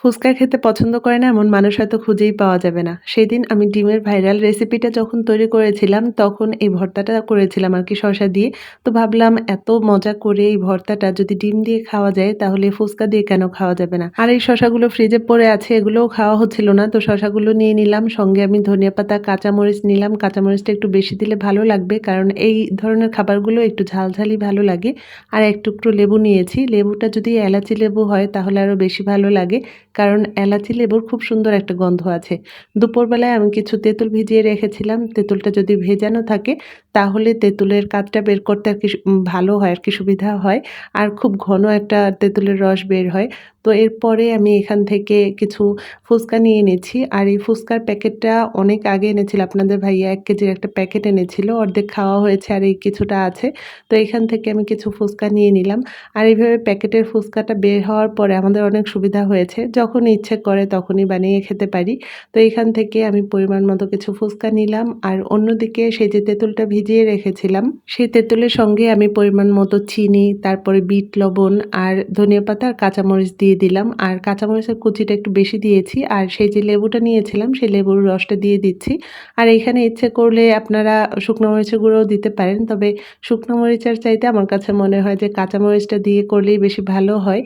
ফুচকা খেতে পছন্দ করে না এমন মানুষ হয়তো খুঁজেই পাওয়া যাবে না। সেদিন আমি ডিমের ভাইরাল রেসিপিটা যখন তৈরি করেছিলাম, তখন এই ভর্তাটা করেছিলাম আর কি শসা দিয়ে। তো ভাবলাম এত মজা করে এই ভর্তাটা যদি ডিম দিয়ে খাওয়া যায়, তাহলে ফুচকা দিয়ে কেন খাওয়া যাবে না? আর এই শসাগুলো ফ্রিজে পড়ে আছে, এগুলোও খাওয়া হচ্ছিল না। তো শসাগুলো নিয়ে নিলাম, সঙ্গে আমি ধনিয়া পাতা, কাঁচামরিচ নিলাম। কাঁচামরিচটা একটু বেশি দিলে ভালো লাগবে, কারণ এই ধরনের খাবারগুলো একটু ঝালঝালি ভালো লাগে। আর এক টুকরো লেবু নিয়েছি। লেবুটা যদি এলাচি লেবু হয়, তাহলে আরও বেশি ভালো লাগে। কারণ এলাচি লেবুর খুব সুন্দর একটা গন্ধ আছে। দুপুরবেলায় আমি কিছু তেঁতুল ভিজিয়ে রেখেছিলাম। তেঁতুলটা যদি ভেজানো থাকে, তাহলে তেঁতুলের কাজটা বের করতে আর কি ভালো হয়, আর কি সুবিধা হয়। আর খুব ঘন একটা তেঁতুলের রস বের হয়। তো এরপরে আমি এখান থেকে কিছু ফুচকা নিয়ে এনেছি। আর এই ফুচকার প্যাকেটটা অনেক আগে এনেছিল। আপনাদের ভাইয়া এক কেজির একটা প্যাকেট এনেছিল। অর্ধেক খাওয়া হয়েছে আর এই কিছুটা আছে। তো এখান থেকে আমি কিছু ফুচকা নিয়ে নিলাম। আর এইভাবে প্যাকেটের ফুচকাটা বের হওয়ার পরে আমাদের অনেক সুবিধা হয়েছে। যখন ইচ্ছে করে তখনই বানিয়ে খেতে পারি। তো এখান থেকে আমি পরিমাণ মতো কিছু ফুচকা নিলাম আর অন্যদিকে সেই যে তেঁতুলটা ভিজিয়ে রেখেছিলাম, সেই তেঁতুলের সঙ্গে আমি পরিমাণ মতো চিনি, তারপরে বিট লবণ আর ধনিয়া পাতা আর কাঁচামরিচ দিয়ে দিলাম। আর কাঁচামরিচের কুচিটা একটু বেশি দিয়েছি আর সেই যে লেবুটা নিয়েছিলাম সেই লেবুর রসটা দিয়ে দিচ্ছি। আর এখানে ইচ্ছে করলে আপনারা শুকনো মরিচের গুঁড়োও দিতে পারেন, তবে শুকনো মরিচের চাইতে আমার কাছে মনে হয় যে কাঁচামরিচটা দিয়ে করলেই বেশি ভালো হয়।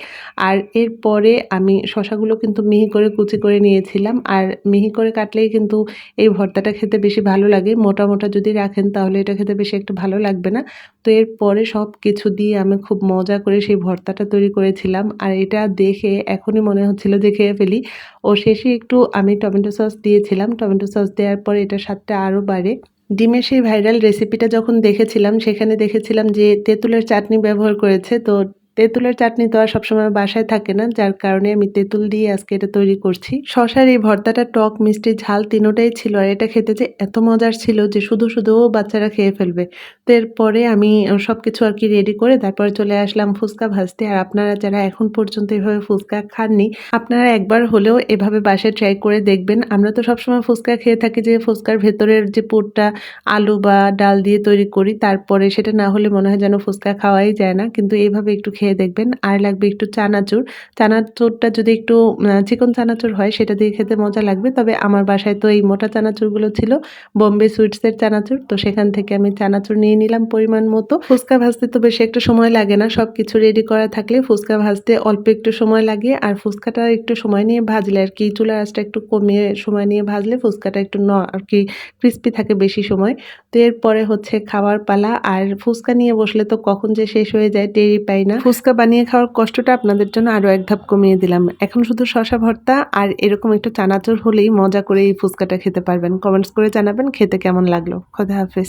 আর এরপরে আমি শশাগুলো কিন্তু মিহি করে কুচি করে নিয়েছিলাম। আর মিহি করে কাটলেই কিন্তু এই ভর্তাটা খেতে বেশি ভালো লাগে। মোটা মোটা যদি রাখেন তাহলে এটা খেতে বেশি একটা ভালো লাগবে না। তো এরপরে সব কিছু দিয়ে আমি খুব মজা করে সেই ভর্তাটা তৈরি করেছিলাম। আর এটা দেখে এখনই মনে হচ্ছিল যে খেয়ে ফেলি। ও শেষে একটু আমি টমেটো সস দিয়েছিলাম। টমেটো সস দেওয়ার পরে এটা স্বাদটা আরও বাড়ে। ডিমের সেই ভাইরাল রেসিপিটা যখন দেখেছিলাম, সেখানে দেখেছিলাম যে তেঁতুলের চাটনি ব্যবহার করেছে। তো তেঁতুলের চাটনি তো আর সবসময় বাসায় থাকে না, যার কারণে আমি তেঁতুল দিয়ে আজকে এটা তৈরি করছি। শশার এই ভর্তাটা টক, মিষ্টি, ঝাল তিনোটাই ছিল আর এটা খেতে যে এত মজার ছিল যে শুধু শুধুও বাচ্চারা খেয়ে ফেলবে। তো এরপরে আমি সব কিছু আর কি রেডি করে তারপরে চলে আসলাম ফুচকা ভাজতে। আর আপনারা যারা এখন পর্যন্ত এভাবে ফুচকা খাননি, আপনারা একবার হলেও এভাবে বাসায় ট্রাই করে দেখবেন। আমরা তো সবসময় ফুচকা খেয়ে থাকি যে ফুচকার ভেতরের যে পুরটা আলু বা ডাল দিয়ে তৈরি করি, তারপরে সেটা না হলে মনে হয় যেন ফুচকা খাওয়াই যায় না। কিন্তু এইভাবে একটু খেয়ে দেখবেন। আর লাগবে একটু চানাচুর। চানাচুরটা যদি একটু চিকন চানাচুর হয়, সেটা দিয়ে খেতে মজা লাগবে। তবে আমার বাসায় তো এই মোটা চানাচুরগুলো ছিল, বোম্বে সুইটসের চানাচুর। তো সেখান থেকে আমি চানাচুর নিয়ে নিলাম পরিমাণ মতো। ফুচকা ভাজতে তো বেশি একটা সময় লাগে না। সব কিছু রেডি করা থাকলে ফুচকা ভাজতে অল্প একটু সময় লাগে। আর ফুচকাটা একটু সময় নিয়ে ভাজলে আর কি, চুলার আঁচটা একটু কমিয়ে সময় নিয়ে ভাজলে ফুচকাটা একটু ন, আর কি ক্রিস্পি থাকে বেশি সময়। তো এরপরে হচ্ছে খাওয়ার পালা। আর ফুচকা নিয়ে বসলে তো কখন যে শেষ হয়ে যায় টেরি পাই না। ফুচকা বানিয়ে খাওয়ার কষ্টটা আপনাদের জন্য আরও এক ধাপ কমিয়ে দিলাম। এখন শুধু শশা ভর্তা আর এরকম একটু চানাচুর হলেই মজা করে এই ফুচকাটা খেতে পারবেন। কমেন্টস করে জানাবেন খেতে কেমন লাগল। খোদা হাফেজ।